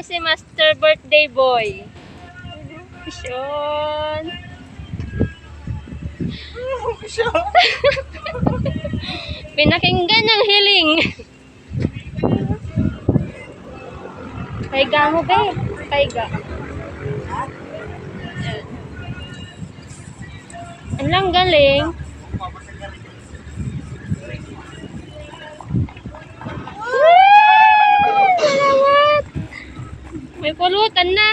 Huli si Master Birthday Boy. Sean. Pinakinggan ng hiling. Paiga mo, be. Paiga. Ang lang galing. Ah, Salamat! May pulutan na.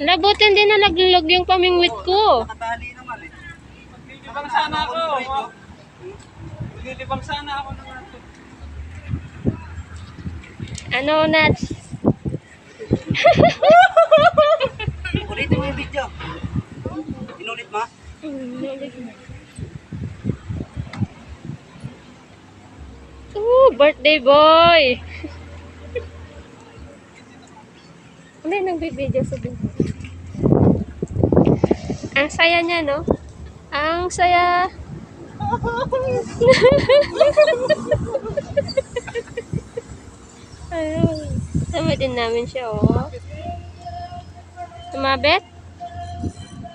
Labutin din na naglulog yung pamingwit ko. Nakatali naman eh. Libang sana ako. Lilibang sana ako ato. Ano, Nats? Ulitin mo yung video. Inulit mo? Birthday boy! Ano yung nagbibideo sa video? Ang saya niya, no? Ang saya! Ayun. Sama din namin siya, oh. Sumabit?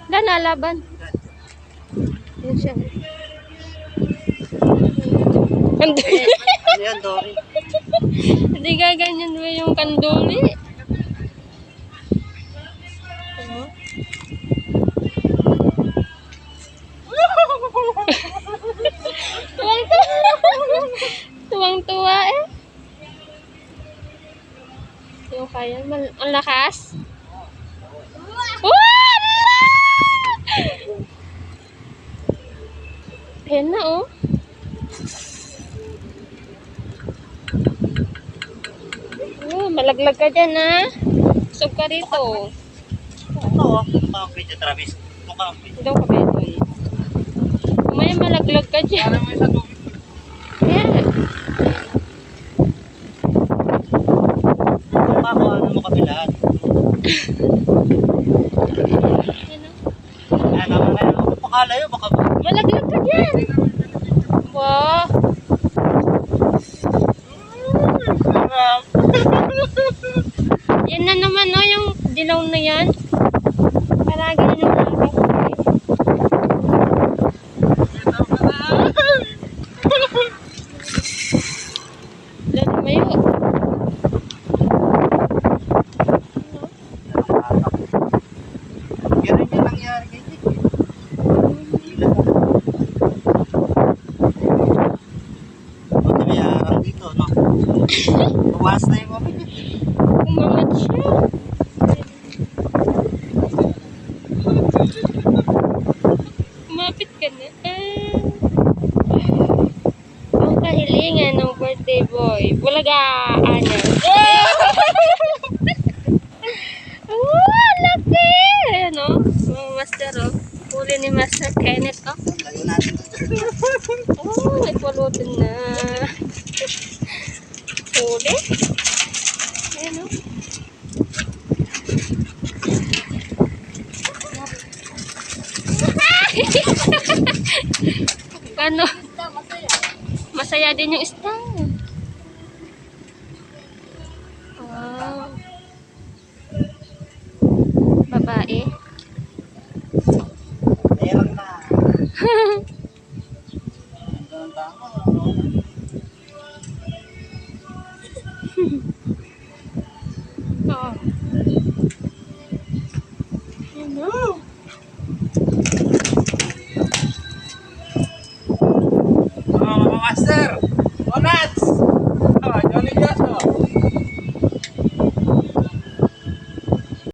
Wala, lalaban. Yun siya. Ang Yan, Dory? Hindi gaganyan mo yung kanduli. Tuwang-tuwa. Eh. Yung kaya, ang lakas. Wala! Ayan na oh. Oh, malaglag ka dyan ha. Sub ka rito. Ito. Ito video, Travis. Ito ka ang video. Daw ka ba ito? Umaya malaglag ka dyan. Alam mo yung sa tubig. Pa ako, ano mo kabilaan. Ayan, oh. Ayan, naman na yun. Pakala yun, baka... Malaglag ka dyan. Wow. Yan na naman no, yung dilaw na yan. Hila na. Dito, no? Tuwas na yung mga Umangat siya. Kumapit ka na. Ah. Ang kahilingan ng birthday boy. Bulagaan niya. oh, laki! Ayan o. Oh, master o. Huli ni Master Kenneth o. Layo natin. Oh, may pulutin na. Huli. Ano? Masaya din yung isda. Wow. Babae. Ayan na. Oo.